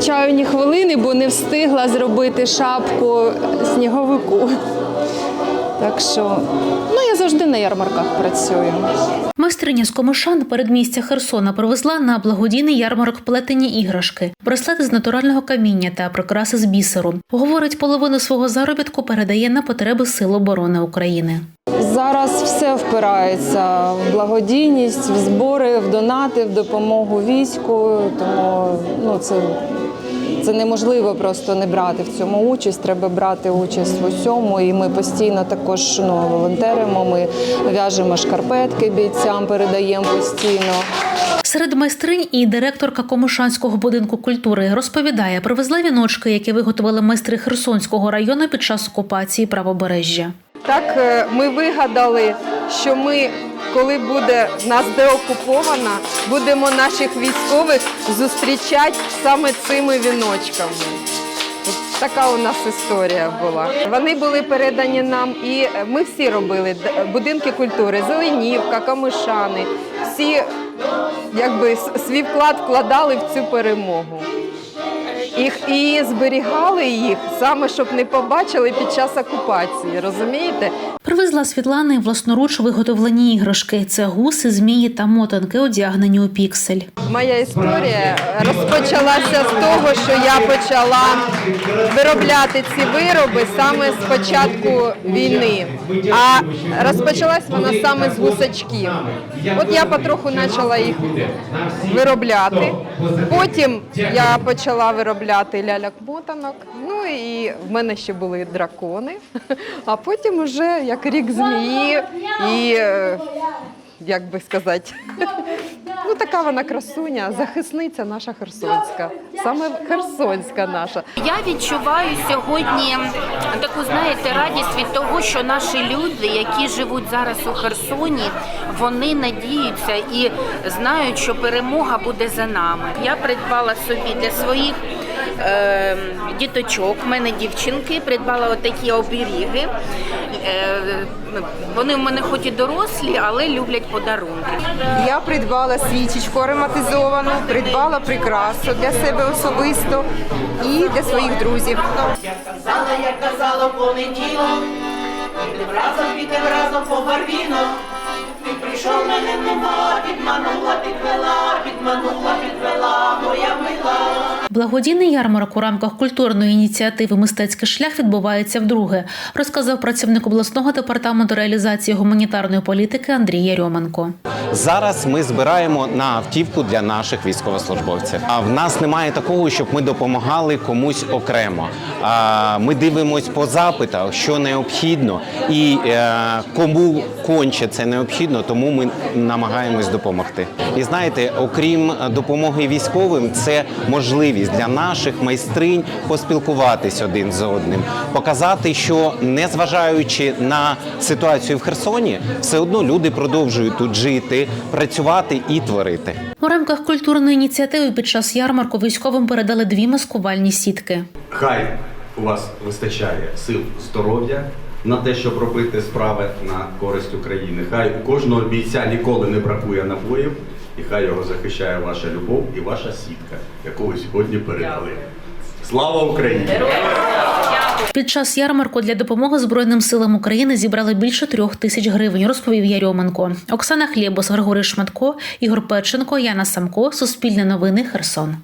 втрачаю ні хвилини, бо не встигла зробити шапку сніговику. Так що ну я завжди на ярмарках працюю. Майстриня з Комишан передмістя Херсона привезла на благодійний ярмарок плетені іграшки, браслети з натурального каміння та прикраси з бісеру. Говорить, половину свого заробітку передає на потреби Сил оборони України. Зараз все впирається в благодійність, в збори, в донати, в допомогу війську. Тому ну це, це неможливо просто не брати в цьому участь. Треба брати участь в усьому. І ми постійно також ну, волонтеримо. Ми в'яжемо шкарпетки бійцям, передаємо постійно. Серед майстринь і директорка Комишанського будинку культури розповідає, привезла віночки, які виготовили майстри Херсонського району під час окупації правобережжя. Так е, ми вигадали, що ми, коли буде нас деокупована, будемо наших військових зустрічати саме цими віночками. Така у нас історія була. Вони були передані нам, і ми всі робили будинки культури, Зеленівка, Камишани. Всі якби свій вклад вкладали в цю перемогу. Їх і зберігали їх саме, щоб не побачили під час окупації. Розумієте? Привезла Світлана власноруч виготовлені іграшки. Це гуси, змії та мотанки, одягнені у піксель. Моя історія розпочалася з того, що я почала виробляти ці вироби саме з початку війни. А розпочалась вона саме з гусачків. От я потроху почала їх виробляти. Потім я почала виробляти ляльок-мотанок. Ну і в мене ще були дракони. А потім уже як рік змії і е, як би сказати. Ну, така вона красуня, захисниця наша херсонська, саме херсонська наша. Я відчуваю сьогодні таку, знаєте, радість від того, що наші люди, які живуть зараз у Херсоні, вони надіються і знають, що перемога буде за нами. Я придбала собі для своїх е, діточок, в мене дівчинки, придбала отакі оберіги. Е, вони в мене хоч і дорослі, але люблять подарунки. Я придбала свічечку ароматизовану, придбала прикрасу для себе особисто і для своїх друзів. Я Казала, як казала понеділок, підем разом, підем разом по барвінок. Ти прийшов мене нема, підманула, підвела, підманула, підвела, моя мила. Благодійний ярмарок у рамках культурної ініціативи Мистецький шлях відбувається вдруге, розказав працівник обласного департаменту реалізації гуманітарної політики Андрій Ярьоменко. Зараз ми збираємо на автівку для наших військовослужбовців. А в нас немає такого, щоб ми допомагали комусь окремо. А ми дивимось по запитах, що необхідно, і е, кому конче це необхідно, тому ми намагаємось допомогти. І знаєте, окрім допомоги військовим, це можливість для наших майстринь поспілкуватись один з одним, показати, що незважаючи на ситуацію в Херсоні, все одно люди продовжують тут жити, працювати і творити. У рамках культурної ініціативи під час ярмарку військовим передали дві маскувальні сітки. Хай у вас вистачає сил здоров'я на те, щоб робити справи на користь України. Хай у кожного бійця ніколи не бракує набоїв, і хай його захищає ваша любов і ваша сітка, яку ви сьогодні передали. Слава Україні! Під час ярмарку для допомоги Збройним силам України зібрали більше трьох тисяч гривень, розповів Ярьоменко. Оксана Хлєбус, Григорій Шматко, Ігор Печенко, Яна Самко, Суспільне новини, Херсон.